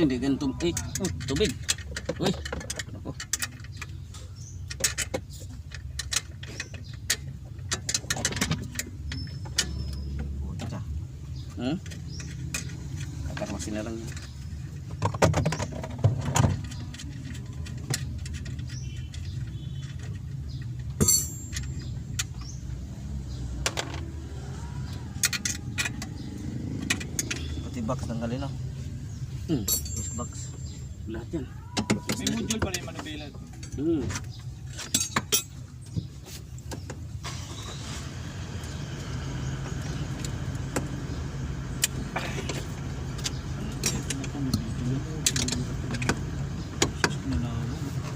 hindi ganito. Eh, oh, tubig. Uy. Ako. Puta ka. Hmm? Kakarmasin na lang. yan. Pati box tanggalin na. Hmm. Lahat yan. May module pala yung manubela. Hmm.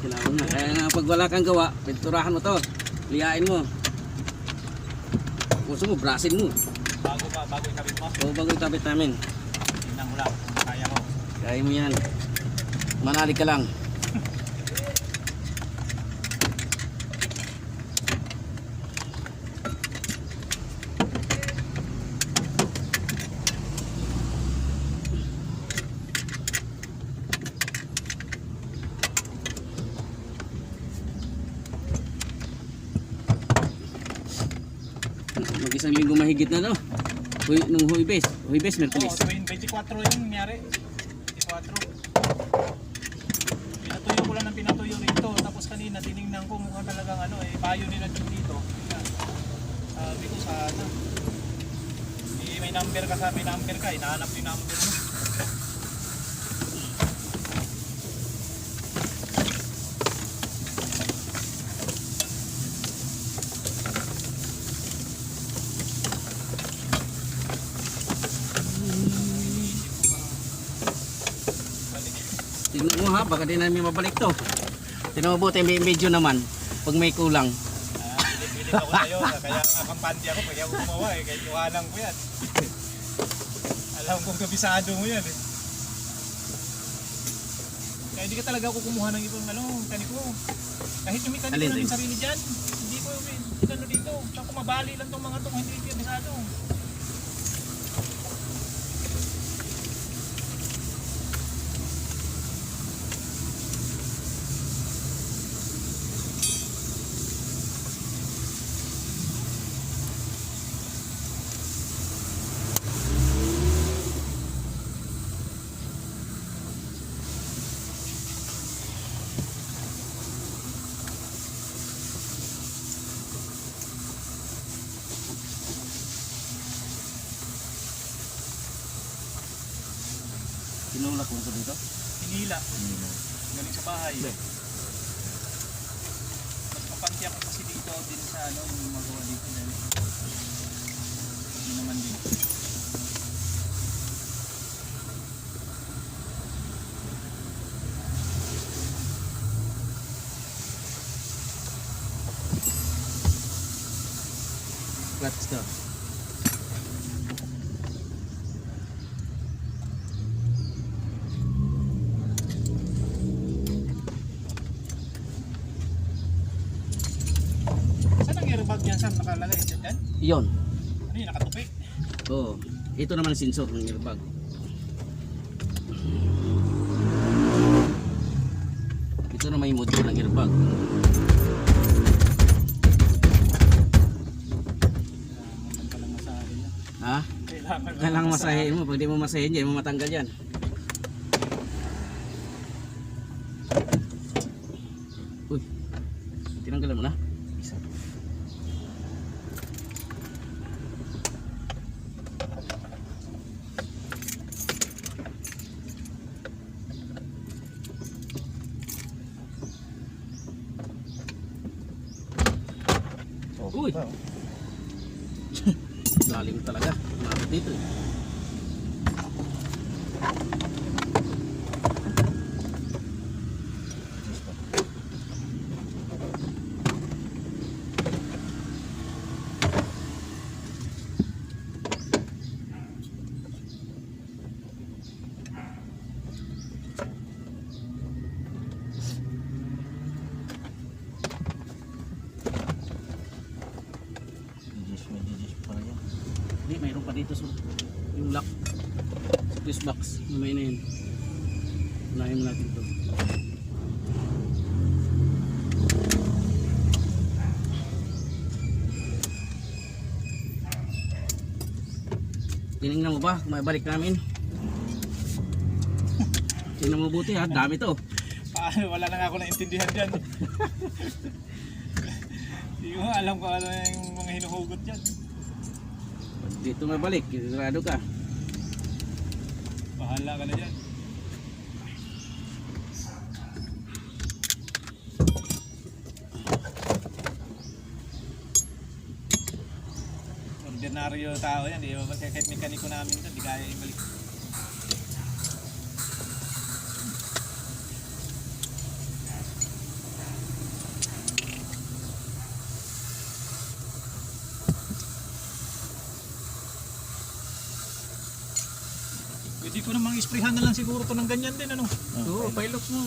Kailangan na. Kaya nga pag wala kang gawa, pinturahan mo to. Liyain mo. Gusto mo, brasin mo. Bago pa, bago ikabit mo. O bago itabit namin. Tingnan ko lang kaya ko. Kaya mo yan. Manalig ka lang. Mag-isang linggo mahigit na no? Huy, nung huibes. Huibes, Oo, Merkulis. tuwing 24 yun nangyari. 24. Pinatuyo rito. Tapos kanina tinignan ko mukhang talagang ano eh, payo nila dito. Yan. Sabi ko sana. Eh, may number ka sa may number ka. Hinahanap yung number mo. Tignan mo ha, baka di namin mabalik to. Tignan mo buti may medyo naman. Pag may kulang. Pilit-pilit ako sa'yo. Kaya kampante ako. Kaya gumawa eh. Iwanan ko yan. Alam kong kabisado mo yan eh. Kaya hindi ka talaga ako kumuha ng ibang ano, kaniko. Kahit yung mekaniko Alin, namin James? sarili dyan, hindi ko yung ano dito. Saan kumabali lang tong mga to kung hindi ko kabisado. Tinulak mo ito dito? Hinila. Galing sa bahay. Mas kampante ako kasi dito din sa ano, yung magawa dito. Dahil hindi naman din. Clutch to. Saan? Nakalagay dyan? Iyon. Ano yun, nakatupi? Oo. Ito naman ang sensor ng airbag. Ito naman yung module ng airbag. Yan. Ha? Kailangan masahin mo. Pag di mo masahin, hindi mo matanggal yan. Uy. Tinanggalan mo na? Uy. oh. Lalim talaga. Mabot dito eh. Fuse box. Gigis, may gigis pala yan. Hindi, mayroon pa dito sa yung lock. Fuse box. Mamay na yun. Unahin mo natin ito. Tinignan mo ba kung may balik namin? Tingnan mo buti ha, dami to. Paano? Wala na nga ako naintindihan dyan. Hindi ko alam kung ano yung mga hinuhugot dyan. Dito may balik, sigurado ka. Bahala ka na dyan. Ordinaryo tao yan, di ba? Kahit mekaniko namin ito, di kaya ibalik. Pwede ko namang isprehan na lang siguro to ng ganyan din, ano? Oo, pilot mo.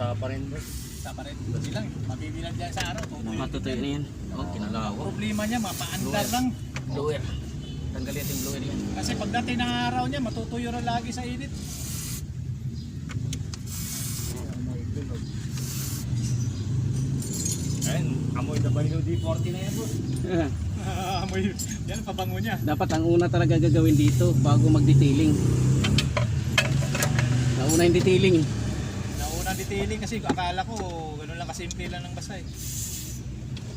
Basa pa rin bro. Sa pa rin, hindi lang, mabibilang dyan sa araw. tutuyo. Matutuyo na yan. Oh, kinalawa. Problema niya, mapaandar lang. Blower. Tanggalin yung blower yan. Kasi pagdating ng araw niya, matutuyo na lagi sa init. Ayun, amoy na ba yung D40 na yan bro? Amoy, yan, pabango niya. Dapat ang una talaga gagawin dito bago mag-detailing. Nauna yung detailing. Naunang detailing kasi akala ko ganun lang kasimple lang ng basta eh.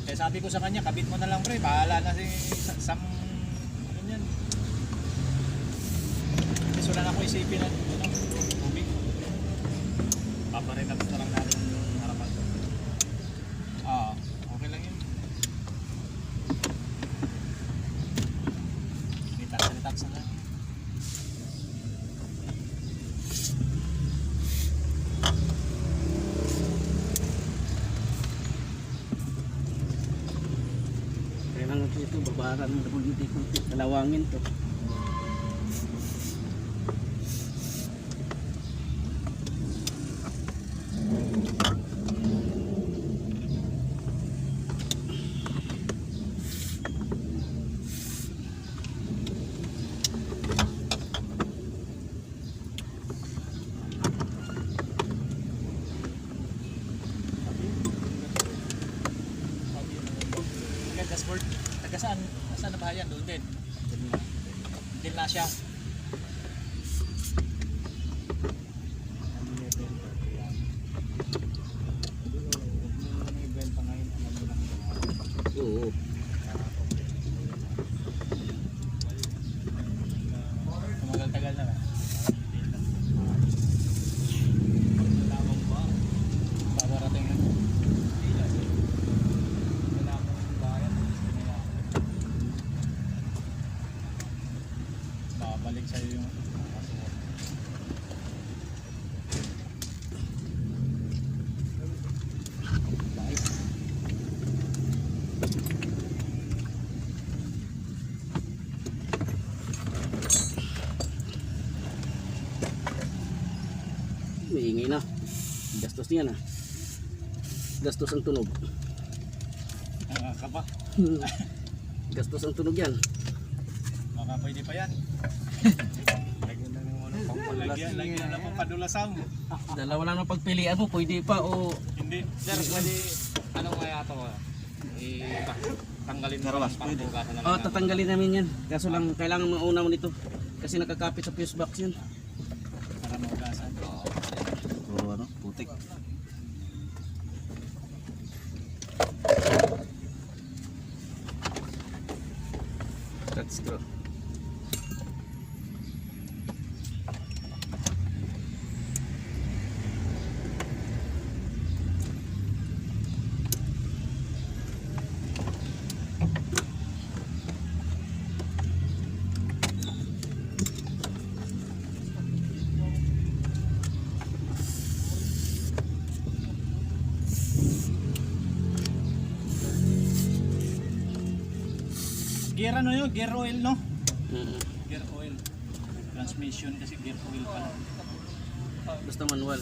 Kaya sabi ko sa kanya, kabit mo na lang pre, bahala na si sa- sam ano yan. Kasi wala na ako isipin na ano, tubig. Paparetabs na lang natin yung harapan. Ah, okay lang yun. Relax na mo WD konti. Kalawangin to. Taga saan? Saan na ba yan? Doon din. Din na siya. Oo. Tumagal-tagal na lang. Lamang ba? Babarating na. Wala akong bayan. Babalik sa'yo yung May ingay na. Gastos niyan ah. Gastos ang tunog. Ah, ka ba? Gastos ang tunog yan. Baka pwede pa yan. Lagyan na ng ano pang palagyan. Lagyan na pang padulasang. Dalawa lang ang pagpilian mo, pwede pa o Hindi. Sir, pwede, ano kaya ito? Eh, tanggalin mo Karawas, lang bukasan na lang. Oh, tatanggalin namin yan. Kaso lang, kailangan mauna mo nito. Kasi nakakapit sa fuse box yun. Putik. That's true. Gear ano yun? Gear oil no? Mm. Gear oil. Transmission kasi gear oil pala. Basta manual.